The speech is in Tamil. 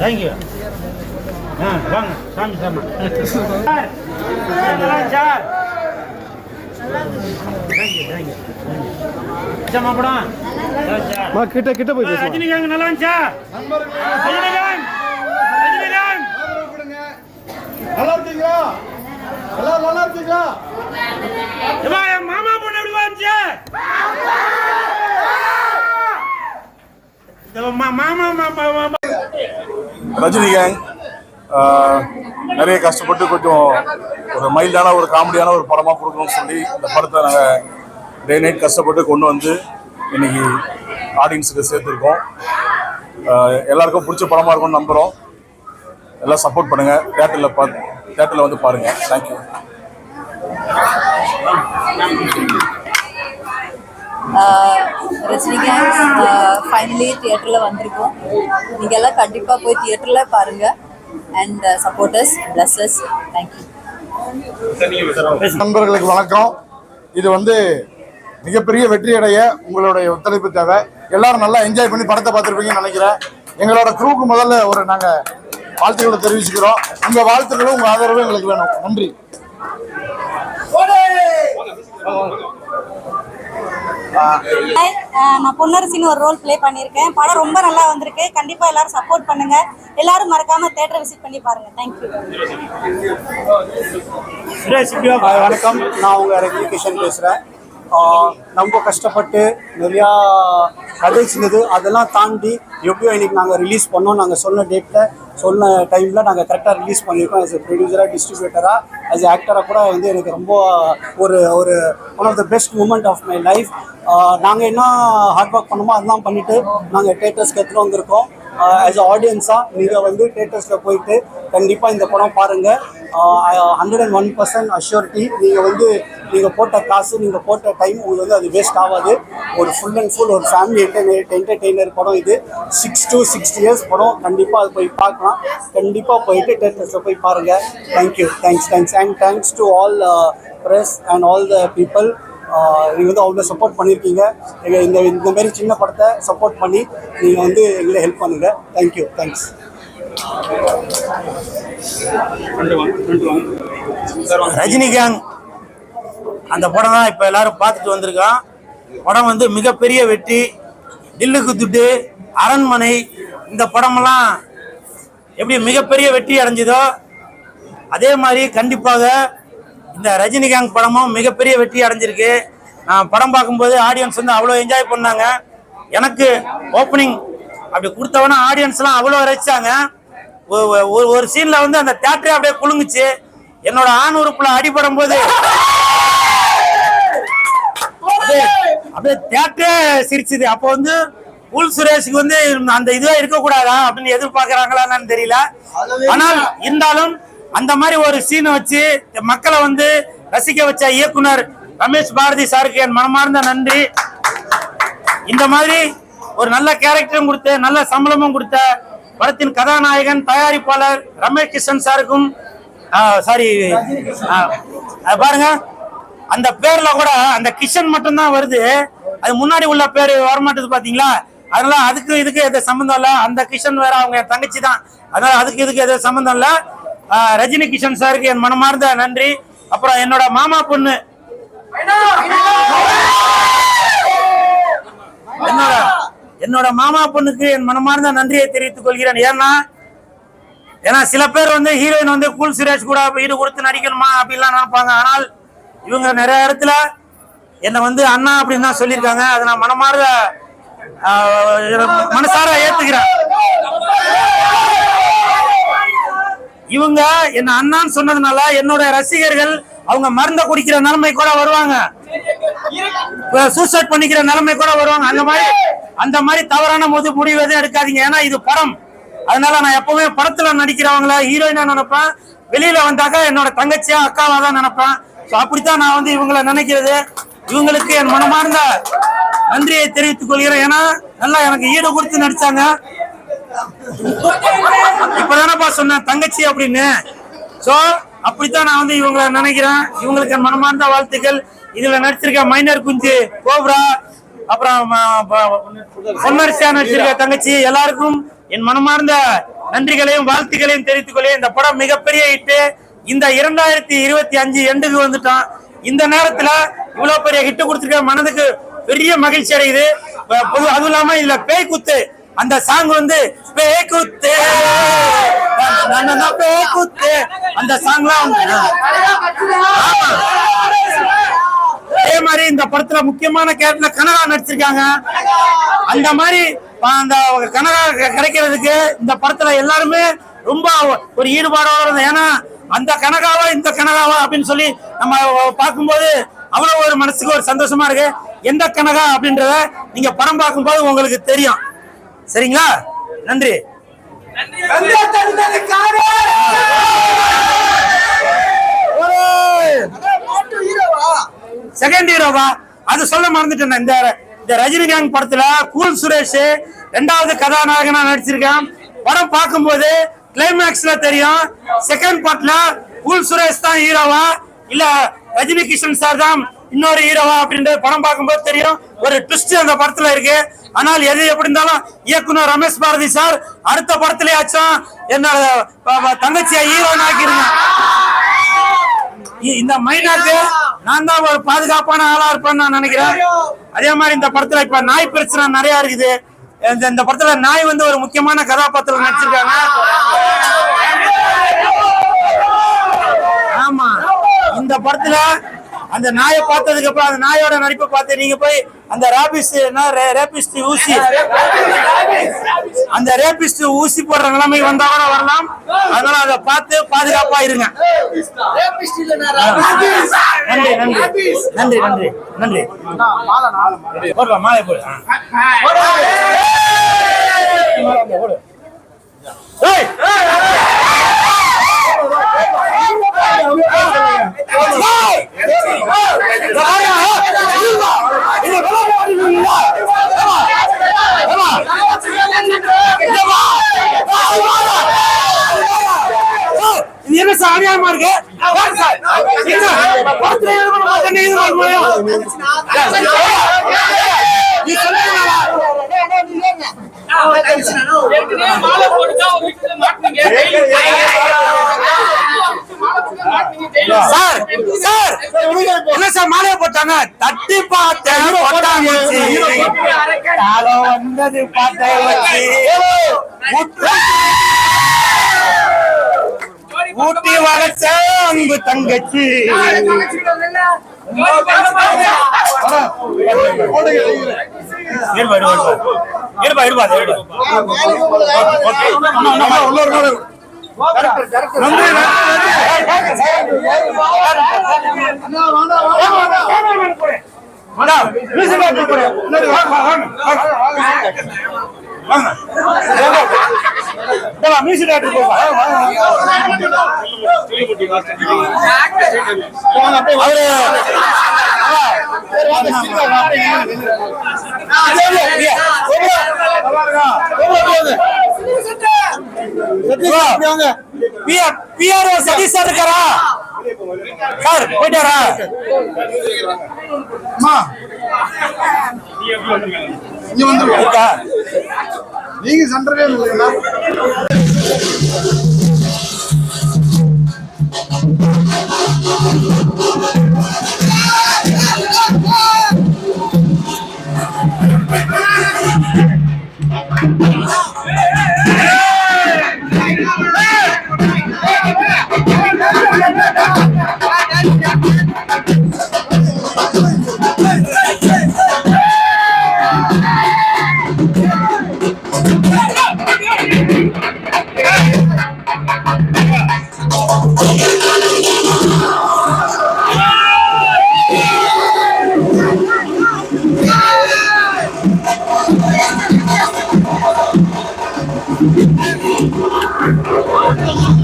தேங்க்யூ ஆ வாங்க சாமி சாமி சார் நல்லா சார். தேங்க்யூ தேங்க்யூ சாமா படம் சார் மா கிட்ட கிட்ட போய் ரஜினிகாந்த் நல்லா இருந்துச்சா ரஜினிகாந்த் ரஜினிகாந்த் நல்லா இருக்கீங்களா எல்லாம் நல்லா இருக்கீங்களா ஏம்மா, என் மாமா பொண்ணு எப்படி வந்துச்சு இந்த மா- மாமா மாமா மாமா ரஜினி கேங் நிறைய கஷ்டப்பட்டு கொஞ்சம் ஒரு மைல்டான ஒரு காமெடியான ஒரு படமாக கொடுக்கணும்னு சொல்லி இந்த படத்தை நாங்கள் டே நைட் கஷ்டப்பட்டு கொண்டு வந்து இன்னைக்கு ஆடியன்ஸுக்கு சேர்த்துருக்கோம். எல்லாருக்கும் பிடிச்ச படமாக இருக்கும்னு நம்புகிறோம் எல்லாம் சப்போர்ட் பண்ணுங்கள் தேட்டரில் பா தேட்டரில் வந்து பாருங்கள் தேங்க்யூ ரஜினிகாந்த் ஃபைனலி தியேட்டரில் வந்திருக்கோம். நீங்கள் எல்லாம் கண்டிப்பாக போய் தியேட்டரில் பாருங்கள் அண்ட் சப்போர்ட்டர்ஸ் பிளஸஸ் தேங்க்யூ நண்பர்களுக்கு வணக்கம். இது வந்து மிகப்பெரிய வெற்றி அடைய உங்களுடைய ஒத்துழைப்பு தேவை. எல்லாரும் நல்லா என்ஜாய் பண்ணி படத்தை பார்த்துருப்பீங்கன்னு நினைக்கிறேன். எங்களோட குரூவுக்கு முதல்ல ஒரு நாங்கள் வாழ்த்துக்களை தெரிவிச்சுக்கிறோம். உங்கள் வாழ்த்துக்களும் உங்கள் ஆதரவும் எங்களுக்கு வேணும். நன்றி. அஹ் நான் பொன்னரசின்னு ஒரு ரோல் ப்ளே பண்ணியிருக்கேன். படம் ரொம்ப நல்லா வந்திருக்கு. கண்டிப்பாக எல்லாரும் சப்போர்ட் பண்ணுங்க. எல்லாரும் மறக்காம தேட்டரை விசிட் பண்ணி பாருங்க. தேங்க்யூ சுரேஷ் வணக்கம். நான் உங்கள் ரஜினி கிஷன் பேசுகிறேன் ரொம்ப கஷ்டப்பட்டு நிறையா கதை சின்னது அதெல்லாம் தாண்டி எப்படியோ இன்னைக்கு நாங்கள் ரிலீஸ் பண்ணோம். நாங்கள் சொன்ன டேட்டில் சொன்ன டைமில் நாங்கள் கரெக்டாக ரிலீஸ் பண்ணியிருக்கோம் ஆஸ் எ ப்ரொடியூசராக டிஸ்ட்ரிபியூட்டராக ஆஸ் ஆக்டராக கூட வந்து எனக்கு ரொம்ப ஒரு ஒரு one of the best moment of my life நாங்கள் என்ன ஹார்ட் ஒர்க் பண்ணோமோ அதெல்லாம் பண்ணிவிட்டு நாங்கள் தேட்டர்ஸ்க்கு எடுத்துகிட்டு வந்திருக்கோம் ஆஸ் அ ஆடியன்ஸாக நீங்கள் வந்து தேட்டர்ஸில் போயிட்டு கண்டிப்பாக இந்த படம் பாருங்கள் hundred and one percent assurity நீங்கள் வந்து நீங்கள் போட்ட காசு நீங்கள் போட்ட டைம் உங்களுக்கு வந்து அது வேஸ்ட் ஆகாது. ஒரு ஃபுல் அண்ட் ஃபுல் ஒரு ஃபேமிலி என்டர்டெய்னர் என்டர்டெய்னர் படம் இது. சிக்ஸ் டு சிக்ஸ்டி இயர்ஸ் படம். கண்டிப்பாக அது போய் பார்க்கலாம். கண்டிப்பாக போயிட்டு தேட்டர்ஸில் போய் பாருங்கள் thank you thanks thanks and thanks to all press and all the people நீங்கள் வந்து அவ்வளோ சப்போர்ட் பண்ணியிருக்கீங்க எங்கள் இந்த இந்த மாதிரி சின்ன படத்தை சப்போர்ட் பண்ணி நீங்கள் வந்து எங்களை ஹெல்ப் பண்ணுங்கள் தேங்க்யூ தேங்க்ஸ் ரஜினிகாந்த் அந்த படம் தான் இப்போ எல்லாரும் பார்த்துட்டு வந்திருக்கோம் படம் வந்து மிகப்பெரிய வெற்றி. தில்லுக்கு துட்டு அரண்மனை இந்த படமெல்லாம் எப்படி மிகப்பெரிய வெற்றி அடைஞ்சதோ அதே மாதிரி கண்டிப்பாக இந்த ரஜினிகாந்த் படமும் மிகப்பெரிய வெற்றி அடைஞ்சிருக்கு. நான் படம் பார்க்கும்போது ஆடியன்ஸ் வந்து அவ்வளோ என்ஜாய் பண்ணாங்க. எனக்கு ஓப்பனிங் அப்படி கொடுத்தவன ஆடியன்ஸ்லாம் அவ்வளோ ஒ- ஒரு ஒரு சீனில் வந்து அந்த தேட்டரே அப்படியே குலுங்குச்சு. என்னோட ஆண் உறுப்புல அடிபடும் போது அப்படியே தேட்டரே சிரிச்சுது. அப்போ வந்து உள் சுரேஷுக்கு வந்து அந்த இதுவே இருக்கக்கூடாதா அப்படின்னு எதிர்பார்க்கறாங்களா என்னன்னு தெரியல ஆனால் இருந்தாலும் அந்த மாதிரி ஒரு சீனை வச்சு மக்களை வந்து ரசிக்க வச்ச இயக்குனர் ரமேஷ் பாரதி சாருக்கு என் மனமார்ந்த நன்றி. இந்த மாதிரி ஒரு நல்ல கேரக்டரும் கொடுத்து நல்ல சம்பளமும் கொடுத்த படத்தின் கதாநாயகன் தயாரிப்பாளர் ரமேஷ் கிருஷ்ணன் சாருக்கும் சாரி பாருங்க. அந்த பேர்ல கூட அந்த கிஷன் மட்டும்தான் வருது. அது முன்னாடி உள்ள பேர் வரமாட்டேது பாத்தீங்களா? அதனால அதுக்கு இதுக்கு எது சம்மந்தம் இல்ல. அந்த கிஷன் வேற அவங்க என் தங்கச்சி தான். அதனால அதுக்கு இதுக்கு எது சம்மந்தம் இல்லை. ரஜினி கிஷன் சாருக்கு என் மனமார்ந்த நன்றி. அப்புறம் என்னோட மாமா பொண்ணு. என்னோட என்னோட மாமா பொண்ணுக்கு என் மனமார்ந்த நன்றியை தெரிவித்துக் கொள்கிறேன். ஏன்னா ஏன்னா சில பேர் வந்து ஹீரோயின் வந்து கூல் சுரேஷ் கூட ஈடு கொடுத்து நடிக்கணுமா அப்படிலாம் நினைப்பாங்க. ஆனால் இவங்க நிறைய இடத்துல என்னை வந்து அண்ணா அப்படின்னு தான் சொல்லியிருக்காங்க. அதை நான் மனமார்ந்த மனசார ஏத்துக்கிறேன். இவங்க என்ன அண்ணான்னு சொன்னதுனால என்னோட ரசிகர்கள் அவங்க மருந்த குடிக்கிற நிலைமை கூட வருவாங்க. சூசைட் பண்ணிக்கிற நிலைமை கூட வருவாங்க. அந்த மாதிரி அந்த மாதிரி தவறான முது முடிவு எதுவும் எடுக்காதீங்க. ஏன்னா இது படம். அதனால நான் எப்பவுமே படத்துல நடிக்கிறவங்கள ஹீரோயினா நினைப்பேன். வெளியில வந்தாக்க என்னோட தங்கச்சியா அக்காவா தான் நினைப்பேன். ஸோ அப்படித்தான் நான் வந்து இவங்களை நினைக்கிறது. இவங்களுக்கு என் மனமார்ந்த நன்றியை தெரிவித்துக் கொள்கிறேன். ஏன்னா நல்லா எனக்கு ஈடு கொடுத்து நடிச்சாங்க. இப்பதானப்பா சொன்னேன் தங்கச்சி அப்படின்னு. சோ அப்படித்தான் நான் வந்து இவங்களை நினைக்கிறேன். இவங்களுக்கு என் மனமார்ந்த வாழ்த்துக்கள். இதுல நடிச்சிருக்க மைனர் குஞ்சு கோப்ரா அப்புறம் பொன்னரசியா நடிச்சிருக்க தங்கச்சி எல்லாருக்கும் என் மனமார்ந்த நன்றிகளையும் வாழ்த்துக்களையும் தெரிவித்துக் கொள்கிறேன். இந்த படம் மிகப்பெரிய ஹிட்டு. இந்த இரண்டாயிரத்தி இருபத்தி அஞ்சு எண்டுக்கு வந்துட்டான். இந்த நேரத்துல இவ்வளவு பெரிய ஹிட்டு கொடுத்துருக்க மனதுக்கு பெரிய மகிழ்ச்சி அடையுது. அதுவும் இல்லாம இதுல பேய் குத்து. அந்த சாங் வந்து பேய் குத்து அந்த சாங்லாம் அதே மாதிரி இந்த படத்துல முக்கியமான கேரக்டர்ல கனகா நடிச்சிருக்காங்க. அந்த மாதிரி அந்த கனகா க- கிடைக்கிறதுக்கு இந்த படத்துல எல்லாருமே ரொம்ப ஒரு ஈடுபாடோட இருந்தது ஏன்னா அந்த கனகாவா இந்த கனகாவா அப்படின்னு சொல்லி நம்ம பார்க்கும்போது அவ்வளவு ஒரு மனசுக்கு ஒரு சந்தோஷமா இருக்கு. எந்த கனகா அப்படின்றத நீங்க படம் பார்க்கும்போது உங்களுக்கு தெரியும். சரிங்களா? நன்றி. செகண்ட் ஹீரோவா அது சொல்ல மறந்துட்டேன் இந்த இந்த ரஜினிகாந்த் படத்துல கூல் சுரேஷ் ரெண்டாவது கதாநாயகனா நடிச்சிருக்கேன். படம் பார்க்கும்போது கிளைமேக்ஸ்ல தெரியும். செகண்ட் பார்ட்ல கூல் சுரேஷ் தான் ஹீரோவா இல்ல ரஜினி கிஷன் சார் தான் இன்னொரு ஹீரோவா அப்படின்றது படம் பார்க்கும்போது தெரியும். ஒரு ட்விஸ்ட் அந்த படத்துல இருக்கு. ஆனால் எது எப்படி இருந்தாலும் இயக்குனர் ரமேஷ் பாரதி சார் அடுத்த படத்திலேயாச்சும் என்னோட தங்கச்சியா தங்கச்சியை ஹீரோன் ஆக்கிருங்க இந்த மைனாக்கு நான் தான் ஒரு பாதுகாப்பான ஆளா இருப்பேன்னு நான் நினைக்கிறேன். அதே மாதிரி இந்த படத்துல இப்ப நாய் பிரச்சனை நிறைய இருக்குது. இந்த இந்த படத்துல நாய் வந்து ஒரு முக்கியமான கதாபாத்திரம் நடிச்சிருக்காங்க. ஆமா. இந்த படத்துல அந்த நாயை பார்த்ததுக்கு அப்புறம் அந்த நாயோட நடிப்பை பார்த்து நீங்க போய் அந்த ராபிஸ்ட் ரேபிஸ்ட் ஊசி அந்த ரேபிஸ்ட் ஊசி போடுற நிலைமை வந்தா கூட வரலாம் அதனால அதை பார்த்து பாதுகாப்பா இருங்க நன்றி நன்றி நன்றி நன்றி நன்றி போடுவா மாலை போடு ஆ. ஏய்! ஏய்! இந்த பாருங்க, இருங்க. இந்த விளம்பரம் அடிக்கிறீங்களா? ஏம்மா? ஏம்மா? ஏம்மா? ஏய், வாடா. ஏய், இது என்ன சார் அநியாயமா இருக்கு வாங்க சார். என்ன? படத்துல இது பண்ண மாட்டேன், நீ இது பண்ண முடியும். சார் சார் என்ன சார் மாலையை போட்டாங்க? தட்டி பார்த்தேன் போட்டாங்க காலோ வந்தது பார்த்தேன் வச்சு. ஊட்டி- வளர்ச்ச அன்பு தங்கச்சி. இருப்பா இருப்பா இருப்பா. இருப்பா மியூசிக் டைரக்டர் முன்னாடி வாங்க வாங்க வாங்க வாங்க வாங்க மியூசிக் டைரக்டர் போங்க அவரு பிஆர்ஓ சதீஷ் சார் இருக்காரா? சார் போயிட்டாரா இங்க வந்து நீங்க சென்டரே Oh,